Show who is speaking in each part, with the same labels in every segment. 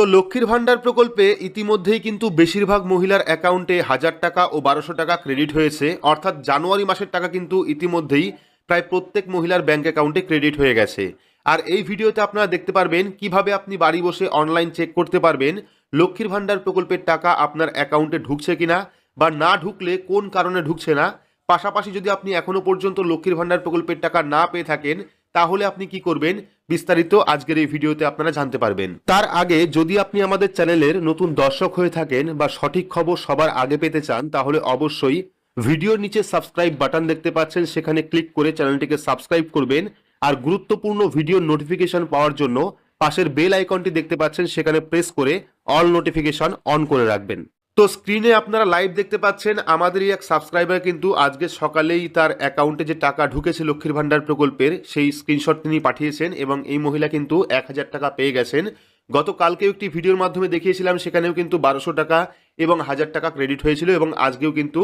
Speaker 1: তো লক্ষ্মীর ভাণ্ডার প্রকল্পে ইতিমধ্যেই কিন্তু বেশিরভাগ মহিলার অ্যাকাউন্টে হাজার টাকা ও বারোশো টাকা ক্রেডিট হয়েছে। অর্থাৎ জানুয়ারি মাসের টাকা কিন্তু ইতিমধ্যেই প্রায় প্রত্যেক মহিলার ব্যাঙ্ক অ্যাকাউন্টে ক্রেডিট হয়ে গেছে। আর এই ভিডিওতে আপনারা দেখতে পারবেন কীভাবে আপনি বাড়ি বসে অনলাইন চেক করতে পারবেন লক্ষ্মীর ভাণ্ডার প্রকল্পের টাকা আপনার অ্যাকাউন্টে ঢুকছে কিনা বা না ঢুকলে কোন কারণে ঢুকছে না। পাশাপাশি যদি আপনি এখনও পর্যন্ত লক্ষ্মীর ভাণ্ডার প্রকল্পের টাকা না পেয়ে থাকেন, তাহলে আপনি কি করবেন? বিস্তারিত আজকের এই ভিডিওতে আপনারা জানতে পারবেন। তার আগে যদি আপনি আমাদের চ্যানেলের নতুন দর্শক হয়ে থাকেন বা সঠিক খবর সবার আগে পেতে চান, তাহলে অবশ্যই ভিডিওর নিচে সাবস্ক্রাইব বাটন দেখতে পাচ্ছেন, সেখানে ক্লিক করে চ্যানেলটিকে সাবস্ক্রাইব করবেন আর গুরুত্বপূর্ণ ভিডিওর নোটিফিকেশন পাওয়ার জন্য পাশের বেল আইকনটি দেখতে পাচ্ছেন, সেখানে প্রেস করে অল নোটিফিকেশন অন করে রাখবেন। তো স্ক্রিনে আপনারা লাইভ দেখতে পাচ্ছেন, আমাদেরই এক সাবস্ক্রাইবার কিন্তু আজকে সকালেই তার অ্যাকাউন্টে যে টাকা ঢুকেছে লক্ষ্মীর ভাণ্ডার প্রকল্পের, সেই স্ক্রিনশট তিনি পাঠিয়েছেন এবং এই মহিলা কিন্তু এক হাজার টাকা পেয়ে গেছেন। গতকালকেও একটি ভিডিওর মাধ্যমে দেখিয়েছিলাম, সেখানেও কিন্তু বারোশো টাকা এবং হাজার টাকা ক্রেডিট হয়েছিল এবং আজকেও কিন্তু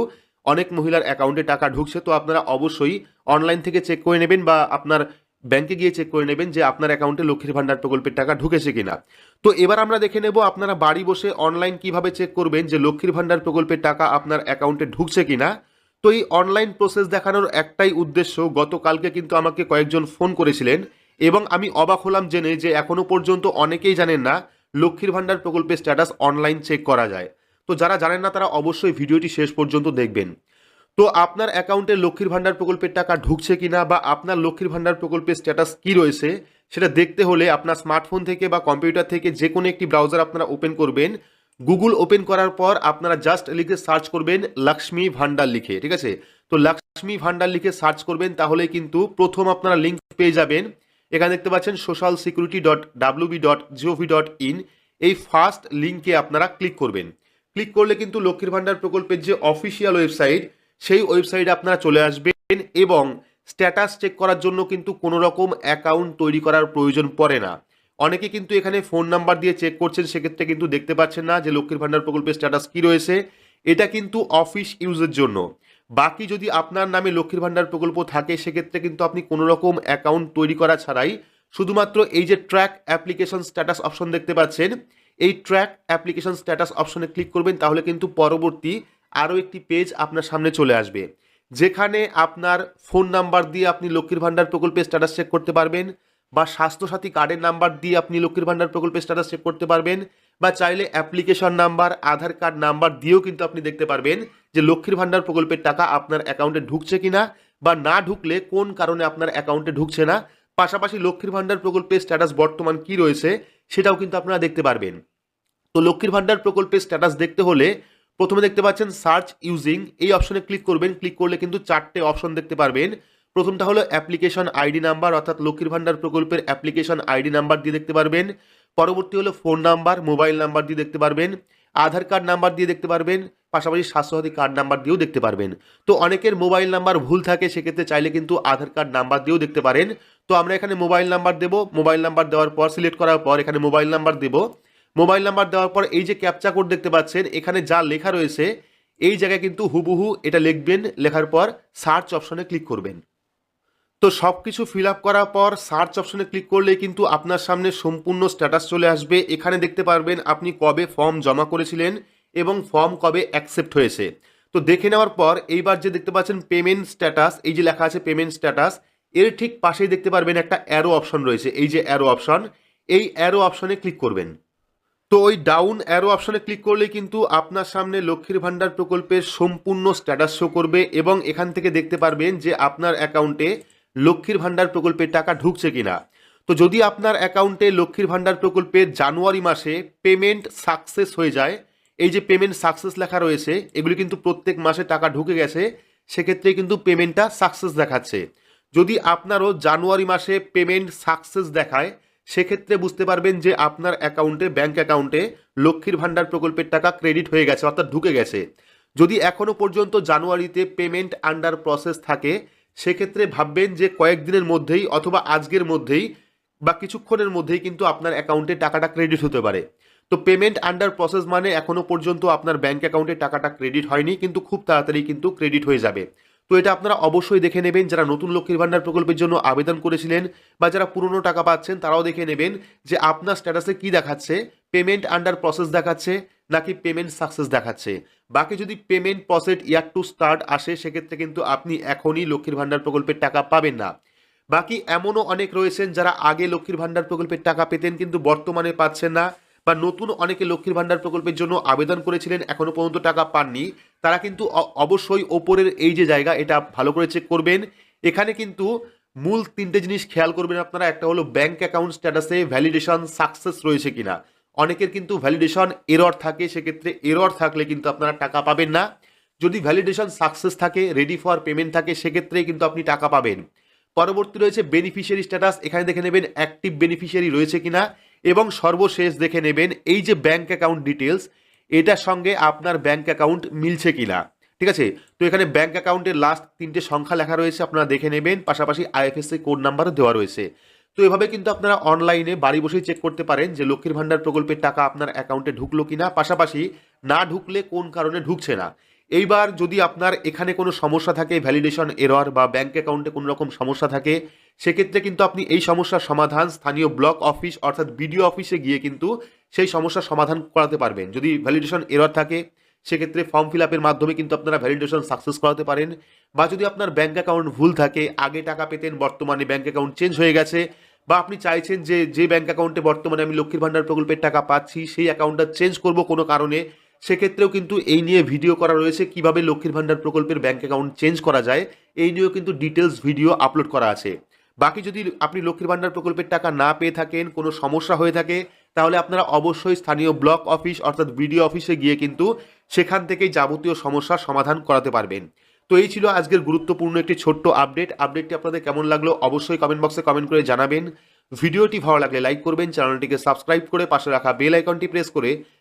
Speaker 1: অনেক মহিলার অ্যাকাউন্টে টাকা ঢুকছে। তো আপনারা অবশ্যই অনলাইন থেকে চেক করে নেবেন বা আপনার ব্যাংকে গিয়ে চেক করে নেবেন যে আপনার অ্যাকাউন্টে লক্ষ্মীর ভান্ডার প্রকল্পের টাকা ঢুকেছে কিনা। তো এবার আমরা দেখে নেব আপনারা বাড়ি বসে অনলাইন কীভাবে চেক করবেন যে লক্ষ্মীর ভান্ডার প্রকল্পের টাকা আপনার অ্যাকাউন্টে ঢুকছে কিনা। তো এই অনলাইন প্রসেস দেখানোর একটাই উদ্দেশ্য, গতকালকে কিন্তু আমাকে কয়েকজন ফোন করেছিলেন এবং আমি অবাক হলাম জেনে যে এখনও পর্যন্ত অনেকেই জানেন না লক্ষ্মীর ভান্ডার প্রকল্পের স্ট্যাটাস অনলাইন চেক করা যায়। তো যারা জানেন না তারা অবশ্যই ভিডিওটি শেষ পর্যন্ত দেখবেন। তো আপনার অ্যাকাউন্টে লক্ষ্মীর ভাণ্ডার প্রকল্পের টাকা ঢুকছে কিনা বা আপনার লক্ষ্মীর ভাণ্ডার প্রকল্পের স্ট্যাটাস কি রয়েছে, সেটা দেখতে হলে আপনার স্মার্টফোন থেকে বা কম্পিউটার থেকে যে কোনো একটি ব্রাউজার আপনারা ওপেন করবেন। গুগল ওপেন করার পর আপনারা জাস্ট লিখে সার্চ করবেন লক্ষ্মী ভাণ্ডার লিখে, ঠিক আছে? তো লক্ষ্মী ভাণ্ডার লিখে সার্চ করবেন, তাহলে কিন্তু প্রথম আপনারা লিঙ্ক পেয়ে যাবেন। এখানে দেখতে পাচ্ছেন social security dot WB dot gov dot in এই ফার্স্ট লিঙ্কে আপনারা ক্লিক করবেন। ক্লিক করলে কিন্তু লক্ষ্মীর ভাণ্ডার প্রকল্পের যে অফিসিয়াল ওয়েবসাইট সেই ওয়েবসাইটে আপনারা চলে আসবেন এবং স্ট্যাটাস চেক করার জন্য কিন্তু কোনো রকম অ্যাকাউন্ট তৈরি করার প্রয়োজন পড়ে না। অনেকে কিন্তু এখানে ফোন নাম্বার দিয়ে চেক করছেন, সেক্ষেত্রে কিন্তু দেখতে পাচ্ছেন না যে লক্ষ্মীর ভাণ্ডার প্রকল্পের স্ট্যাটাস কি রয়েছে। এটা কিন্তু অফিস ইউজের জন্য। বাকি যদি আপনার নামে লক্ষ্মীর ভাণ্ডার প্রকল্প থাকে, সেক্ষেত্রে কিন্তু আপনি কোনো রকম অ্যাকাউন্ট তৈরি করা ছাড়াই শুধুমাত্র এই যে ট্র্যাক অ্যাপ্লিকেশন স্ট্যাটাস অপশন দেখতে পাচ্ছেন, এই ট্র্যাক অ্যাপ্লিকেশন স্ট্যাটাস অপশনে ক্লিক করবেন, তাহলে কিন্তু পরবর্তী আরও একটি পেজ আপনার সামনে চলে আসবে, যেখানে আপনার ফোন নাম্বার দিয়ে আপনি লক্ষ্মীর ভাণ্ডার প্রকল্পের স্ট্যাটাস চেক করতে পারবেন বা স্বাস্থ্যসাথী কার্ডের নাম্বার দিয়ে আপনি লক্ষ্মীর ভাণ্ডার প্রকল্পের স্ট্যাটাস চেক করতে পারবেন বা চাইলে application number, Aadhaar card number দিয়েও কিন্তু আপনি দেখতে পারবেন যে লক্ষ্মীর ভাণ্ডার প্রকল্পের টাকা আপনার অ্যাকাউন্টে ঢুকছে কিনা বা না ঢুকলে কোন কারণে আপনার অ্যাকাউন্টে ঢুকছে না। পাশাপাশি লক্ষ্মীর ভাণ্ডার প্রকল্পের স্ট্যাটাস বর্তমান কি রয়েছে সেটাও কিন্তু আপনারা দেখতে পারবেন। তো লক্ষ্মীর ভাণ্ডার প্রকল্পের স্ট্যাটাস দেখতে হলে প্রথমে দেখতে পাচ্ছেন সার্চ ইউজিং, এই অপশনে ক্লিক করবেন। ক্লিক করলে কিন্তু চারটে অপশন দেখতে পারবেন। প্রথমটা হলো অ্যাপ্লিকেশন আইডি নাম্বার, অর্থাৎ লক্ষ্মীর ভাণ্ডার প্রকল্পের অ্যাপ্লিকেশন আইডি নাম্বার দিয়ে দেখতে পারবেন। পরবর্তী হলো ফোন নাম্বার, মোবাইল নাম্বার দিয়ে দেখতে পারবেন। আধার কার্ড নাম্বার দিয়ে দেখতে পারবেন। পাশাপাশি স্বাস্থ্যসাথী কার্ড নাম্বার দিয়েও দেখতে পারবেন। তো অনেকের মোবাইল নাম্বার ভুল থাকে, সেক্ষেত্রে চাইলে কিন্তু আধার কার্ড নাম্বার দিয়েও দেখতে পারেন। তো আমরা এখানে মোবাইল নাম্বার দেবো। মোবাইল নাম্বার দেওয়ার পর, সিলেক্ট করার পর এখানে মোবাইল নাম্বার দেবো। মোবাইল নাম্বার দেওয়ার পর এই যে ক্যাপচা কোড দেখতে পাচ্ছেন, এখানে যা লেখা রয়েছে, এই জায়গায় কিন্তু হুবহু এটা লিখবেন, লেখার পর সার্চ অপশনে ক্লিক করবেন। তো সব কিছু ফিল আপ করার পর সার্চ অপশনে ক্লিক করলে কিন্তু আপনার সামনে সম্পূর্ণ স্ট্যাটাস চলে আসবে। এখানে দেখতে পারবেন আপনি কবে ফর্ম জমা করেছিলেন এবং ফর্ম কবে অ্যাকসেপ্ট হয়েছে। তো দেখে নেওয়ার পর এইবার যে দেখতে পাচ্ছেন পেমেন্ট স্ট্যাটাস এই যে লেখা আছে পেমেন্ট স্ট্যাটাস এর ঠিক পাশেই দেখতে পারবেন একটা অ্যারো অপশন রয়েছে। এই যে অ্যারো অপশন এই অ্যারো অপশনে ক্লিক করবেন। তো ওই ডাউন অ্যারো অপশানে ক্লিক করলে কিন্তু আপনার সামনে লক্ষ্মীর ভাণ্ডার প্রকল্পের সম্পূর্ণ স্ট্যাটাস শো করবে এবং এখান থেকে দেখতে পারবেন যে আপনার অ্যাকাউন্টে লক্ষ্মীর ভাণ্ডার প্রকল্পের টাকা ঢুকছে কিনা। তো যদি আপনার অ্যাকাউন্টে লক্ষ্মীর ভাণ্ডার প্রকল্পের জানুয়ারি মাসে পেমেন্ট সাকসেস হয়ে যায়, এই যে পেমেন্ট সাকসেস লেখা রয়েছে, এগুলি কিন্তু প্রত্যেক মাসে টাকা ঢুকে গেছে সেক্ষেত্রে কিন্তু পেমেন্টটা সাকসেস দেখাচ্ছে। যদি আপনারও জানুয়ারি মাসে পেমেন্ট সাকসেস দেখায় সেক্ষেত্রে বুঝতে পারবেন যে আপনার অ্যাকাউন্টে ব্যাংক অ্যাকাউন্টে লক্ষ্মীর ভাণ্ডার প্রকল্পের টাকা ক্রেডিট হয়ে গেছে, অর্থাৎ ঢুকে গেছে। যদি এখনও পর্যন্ত জানুয়ারিতে পেমেন্ট আন্ডার প্রসেস থাকে, সেক্ষেত্রে ভাববেন যে কয়েকদিনের মধ্যেই অথবা আজকের মধ্যেই বা কিছুক্ষণের মধ্যেই কিন্তু আপনার অ্যাকাউন্টে টাকাটা ক্রেডিট হতে পারে। তো পেমেন্ট আন্ডার প্রসেস মানে এখনও পর্যন্ত আপনার ব্যাঙ্ক অ্যাকাউন্টে টাকাটা ক্রেডিট হয়নি, কিন্তু খুব তাড়াতাড়ি কিন্তু ক্রেডিট হয়ে যাবে। তো এটা আপনারা অবশ্যই দেখে নেবেন। যারা নতুন লক্ষ্মীর ভাণ্ডার প্রকল্পের জন্য আবেদন করেছিলেন বা যারা পুরনো টাকা পাচ্ছেন, তারাও দেখে নেবেন যে আপনার স্ট্যাটাসে কি দেখাচ্ছে। পেমেন্ট আন্ডার প্রসেস দেখাচ্ছে নাকি পেমেন্ট সাকসেস দেখাচ্ছে। বাকি যদি payment process yet to start আসে, সেক্ষেত্রে কিন্তু আপনি এখনই লক্ষ্মীর ভাণ্ডার প্রকল্পের টাকা পাবেন না। বাকি এমনও অনেক রয়েছেন যারা আগে লক্ষ্মীর ভাণ্ডার প্রকল্পের টাকা পেতেন কিন্তু বর্তমানে পাচ্ছেন না বা নতুন অনেকে লক্ষ্মীর ভাণ্ডার প্রকল্পের জন্য আবেদন করেছিলেন এখনও পর্যন্ত টাকা পাননি। তারা কিন্তু অবশ্যই ওপরের এই যে জায়গা, এটা ভালো করে চেক করবেন। এখানে কিন্তু মূল তিনটে জিনিস খেয়াল করবেন আপনারা, একটা হলো ব্যাংক অ্যাকাউন্ট স্ট্যাটাসে ভ্যালিডেশন সাকসেস রয়েছে কিনা। অনেকের কিন্তু ভ্যালিডেশন এরর থাকে, সেক্ষেত্রে এরর থাকলে কিন্তু আপনারা টাকা পাবেন না। যদি ভ্যালিডেশন সাকসেস থাকে রেডি ফর পেমেন্ট থাকে সেক্ষেত্রে কিন্তু আপনি টাকা পাবেন। পরবর্তী রয়েছে বেনিফিশিয়ারি স্ট্যাটাস এখানে দেখে নেবেন অ্যাক্টিভ বেনিফিশিয়ারি রয়েছে কিনা। এবং সর্বশেষ দেখে নেবেন, এই যে ব্যাংক অ্যাকাউন্ট ডিটেলস এটার সঙ্গে আপনার ব্যাঙ্ক অ্যাকাউন্ট মিলছে কিনা। ঠিক আছে? তো এখানে ব্যাঙ্ক অ্যাকাউন্টের লাস্ট তিনটে সংখ্যা লেখা রয়েছে, আপনারা দেখে নেবেন। পাশাপাশি আইএফএসসি কোড নাম্বারও দেওয়া রয়েছে। তো এভাবে কিন্তু আপনারা অনলাইনে বাড়ি বসেই চেক করতে পারেন যে লক্ষ্মীর ভাণ্ডার প্রকল্পের টাকা আপনার অ্যাকাউন্টে ঢুকলো কিনা। পাশাপাশি না ঢুকলে কোন কারণে ঢুকছে না। এইবার যদি আপনার এখানে কোনো সমস্যা থাকে ভ্যালিডেশন এরর বা ব্যাংক অ্যাকাউন্টে কোনো রকম সমস্যা থাকে, সেক্ষেত্রে কিন্তু আপনি এই সমস্যার সমাধান স্থানীয় ব্লক অফিস অর্থাৎ বিডিও অফিসে গিয়ে কিন্তু সেই সমস্যার সমাধান করাতে পারবেন। যদি ভ্যালিডেশন এরর থাকে, সেক্ষেত্রে ফর্ম ফিল আপের মাধ্যমে কিন্তু আপনারা ভ্যালিডেশন সাকসেস করাতে পারেন। বা যদি আপনার ব্যাঙ্ক অ্যাকাউন্ট ভুল থাকে, আগে টাকা পেতেন, বর্তমানে ব্যাঙ্ক অ্যাকাউন্ট চেঞ্জ হয়ে গেছে, বা আপনি চাইছেন যে যে ব্যাঙ্ক অ্যাকাউন্টে বর্তমানে আমি লক্ষ্মীর ভাণ্ডার প্রকল্পের টাকা পাচ্ছি, সেই অ্যাকাউন্টটা চেঞ্জ করব কোনো কারণে সেক্ষেত্রেও কিন্তু এই নিয়ে ভিডিও করা রয়েছে, কীভাবে লক্ষ্মীর ভাণ্ডার প্রকল্পের ব্যাঙ্ক অ্যাকাউন্ট চেঞ্জ করা যায়, এই নিয়েও কিন্তু ডিটেলস ভিডিও আপলোড করা আছে। বাকি যদি আপনি লক্ষ্মীর ভাণ্ডার প্রকল্পের টাকা না পেয়ে থাকেন, কোনো সমস্যা হয়ে থাকে, তাহলে আপনারা অবশ্যই স্থানীয় ব্লক অফিস অর্থাৎ বিডিও অফিসে গিয়ে কিন্তু সেখান থেকেই যাবতীয় সমস্যার সমাধান করাতে পারবেন। তো এই ছিল আজকের গুরুত্বপূর্ণ একটি ছোট্ট আপডেট আপডেটটি আপনাদের কেমন লাগল অবশ্যই কমেন্ট বক্সে কমেন্ট করে জানাবেন। ভিডিওটি ভালো লাগলে লাইক করবেন চ্যানেলটিকে সাবস্ক্রাইব করে পাশে রাখা বেল আইকনটি প্রেস করে